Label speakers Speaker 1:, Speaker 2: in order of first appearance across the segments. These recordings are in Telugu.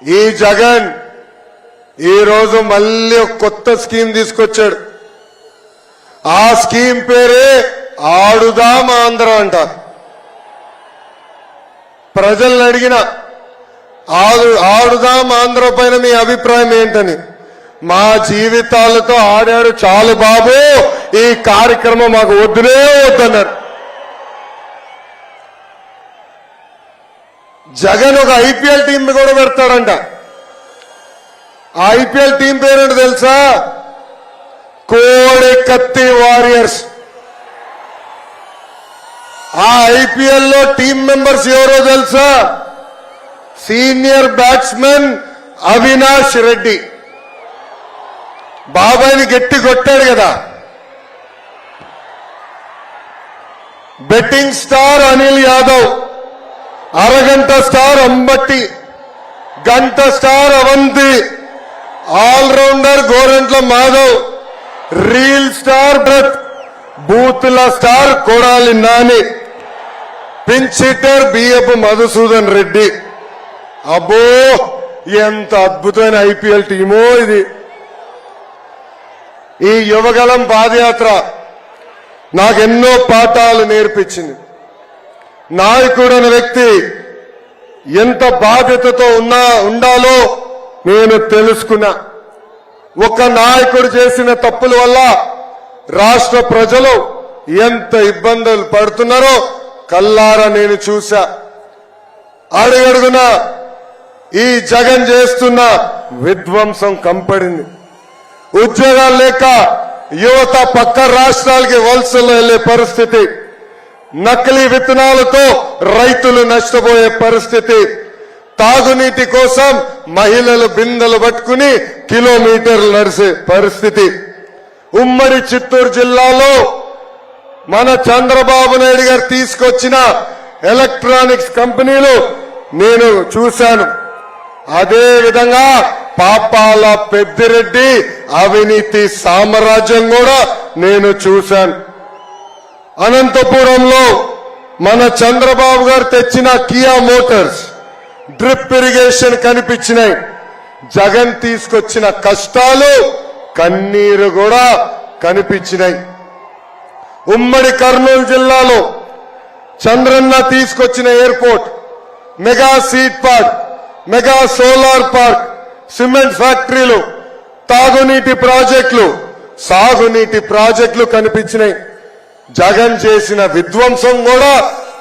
Speaker 1: ఈ జగన్ ఈ రోజు మళ్ళీ కొత్త స్కీమ్ తీసుకొచ్చాడు. ఆ స్కీమ్ పేరే ఆడుదాం ఆంధ్ర అంట ప్రజల్ని అడిగిన ఆడు ఆడుదాం ఆంధ్ర పైన మీ అభిప్రాయం ఏంటని. మా జీవితాలతో ఆడాడు చాలు బాబు ఈ కార్యక్రమం మాకు వద్దునే వద్దన్నారు. జగన్ ఒక ఐపీఎల్ టీం కూడా పెడతాడంట. ఆ ఐపీఎల్ టీం పేరేంటి తెలుసా? కోడి కత్తి వారియర్స్. ఆ ఐపీఎల్లో టీం మెంబర్స్ ఎవరో తెలుసా? Senior batsmen Avinash Reddy. బాబాయ్ని గట్టి కొట్టాడు కదా. Betting star Anil Yadav. అరగంట స్టార్ అంబట్టి గంట star Avanti all-rounder Gorantla Madhav reel star బ్రత్ బూతుల star Kodali Nani pinch hitter BF Madhusudan Reddy. అబ్బో ఎంత అద్భుతమైన ఐపీఎల్ టీమో ఇది. ఈ యువగలం పాదయాత్ర నాకెన్నో పాఠాలు నేర్పించింది. నాయకుడు అనే వ్యక్తి ఎంత బాధ్యతతో ఉన్నా ఉండాలో నేను తెలుసుకున్నా. ఒక నాయకుడు చేసిన తప్పుల వల్ల రాష్ట్ర ప్రజలు ఎంత ఇబ్బందులు పడుతున్నారో కల్లారా నేను చూశా. అడుగడుగున ఈ జగన్ చేస్తున్న విధ్వంసం కంపడింది. ఉద్యోగాలు లేక యువత పక్క రాష్ట్రాలకి వలసలు వెళ్ళే పరిస్థితి నకిలీ విత్తనాలతో రైతులు నష్టపోయే పరిస్థితి. తాగునీటి కోసం మహిళలు బిందెలు పట్టుకుని కిలోమీటర్లు నడిసే పరిస్థితి. ఉమ్మడి చిత్తూరు జిల్లాలో మన చంద్రబాబు నాయుడు గారు తీసుకొచ్చిన ఎలక్ట్రానిక్స్ కంపెనీలు నేను చూశాను. అదే విధంగా పాపాల పెద్దిరెడ్డి అవినీతి సామ్రాజ్యం కూడా నేను చూశాను. అనంతపురంలో మన చంద్రబాబు గారు తెచ్చిన కియా మోటార్స్ డ్రిప్ ఇరిగేషన్ కనిపించినాయి. జగన్ తీసుకొచ్చిన కష్టాలు కన్నీరు కూడా కనిపించినాయి. ఉమ్మడి కర్నూలు జిల్లాలో చంద్రన్న తీసుకొచ్చిన airport mega seat park mega solar park cement ఫ్యాక్టరీలు తాగునీటి ప్రాజెక్టులు సాగునీటి ప్రాజెక్టులు కనిపించినాయి. జగన్ చేసిన విధ్వంసం కూడా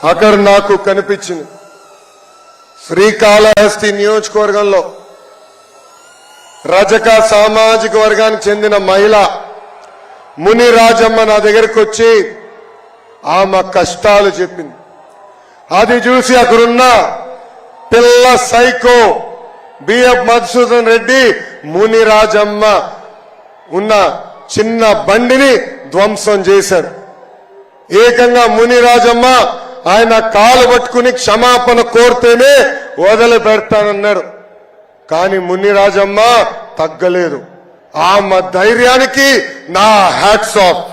Speaker 1: అక్కడ నాకు కనిపించింది. శ్రీకాళహస్తి నియోజకవర్గంలో రజక సామాజిక వర్గానికి చెందిన మహిళ ముని రాజమ్మ నా దగ్గరికి వచ్చి ఆమె కష్టాలు చెప్పింది. అది చూసి అక్కడున్న పిల్ల సైకో బిఎఫ్ మధుసూదన్ రెడ్డి ముని రాజమ్మ ఉన్న చిన్న బండిని ధ్వంసం చేశారు ఏకంగా మునిరాజమ్మ ఆయన కాలు పట్టుకుని క్షమాపణ కోరితేనే వదిలి పెడతానన్నారు కానీ మునిరాజమ్మ తగ్గలేదు. ఆమె ధైర్యానికి నా హ్యాట్స్ ఆఫ్.